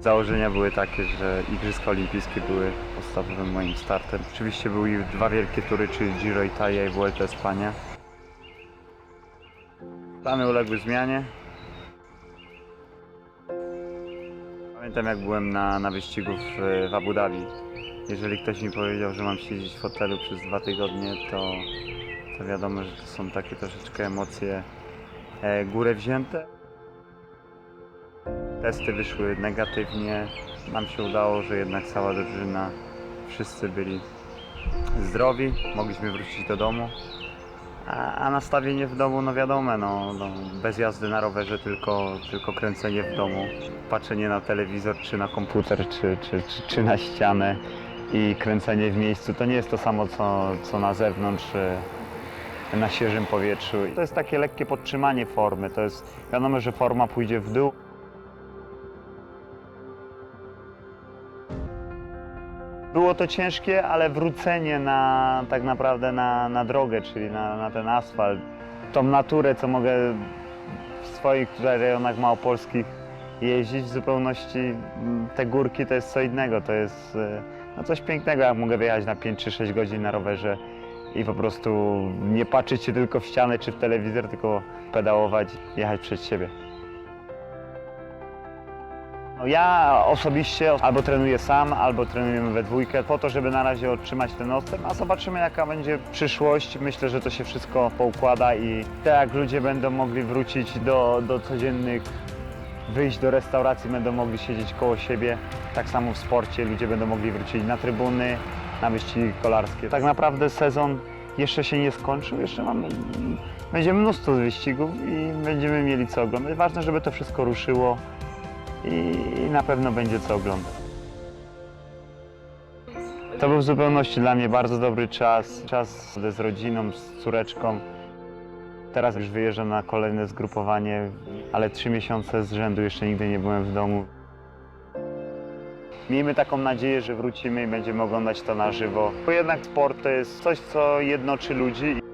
Założenia były takie, że Igrzyska Olimpijskie były podstawowym moim startem. Oczywiście były dwa wielkie tury, czyli Giro Italia i Vuelta Espania. Plany uległy zmianie. Pamiętam jak byłem na, na wyścigu w, w Abu Dhabi. Jeżeli ktoś mi powiedział, że mam siedzieć w hotelu przez dwa tygodnie, to, to wiadomo, że to są takie troszeczkę emocje e, górę wzięte. Testy wyszły negatywnie. Nam się udało, że jednak cała drużyna, wszyscy byli zdrowi, mogliśmy wrócić do domu. A, a nastawienie w domu, no wiadomo, no, no, bez jazdy na rowerze, tylko, tylko kręcenie w domu, patrzenie na telewizor, czy na komputer, czy, czy, czy, czy na ścianę i kręcenie w miejscu. To nie jest to samo, co, co na zewnątrz, e, na świeżym powietrzu. To jest takie lekkie podtrzymanie formy. To jest wiadomo, że forma pójdzie w dół. Było to ciężkie, ale wrócenie na, tak naprawdę na, na drogę, czyli na, na ten asfalt, tą naturę, co mogę w swoich tutaj rejonach małopolskich jeździć, w zupełności mm, te górki to jest co innego, to jest e, no coś pięknego, jak mogę wyjechać na 5 czy 6 godzin na rowerze i po prostu nie patrzeć się tylko w ścianę czy w telewizor, tylko pedałować, jechać przed siebie. No ja osobiście albo trenuję sam, albo trenujemy we dwójkę, po to, żeby na razie otrzymać ten odstęp, a zobaczymy jaka będzie przyszłość. Myślę, że to się wszystko poukłada i tak jak ludzie będą mogli wrócić do, do codziennych wyjść do restauracji, będą mogli siedzieć koło siebie, tak samo w sporcie ludzie będą mogli wrócić na trybuny, na wyścigi kolarskie. Tak naprawdę sezon jeszcze się nie skończył, jeszcze mamy, będzie mnóstwo wyścigów i będziemy mieli co oglądać. Ważne, żeby to wszystko ruszyło i na pewno będzie co oglądać. To był w zupełności dla mnie bardzo dobry czas, czas z rodziną, z córeczką. Teraz już wyjeżdżam na kolejne zgrupowanie, ale trzy miesiące z rzędu jeszcze nigdy nie byłem w domu. Miejmy taką nadzieję, że wrócimy i będziemy oglądać to na żywo, bo jednak sport to jest coś, co jednoczy ludzi.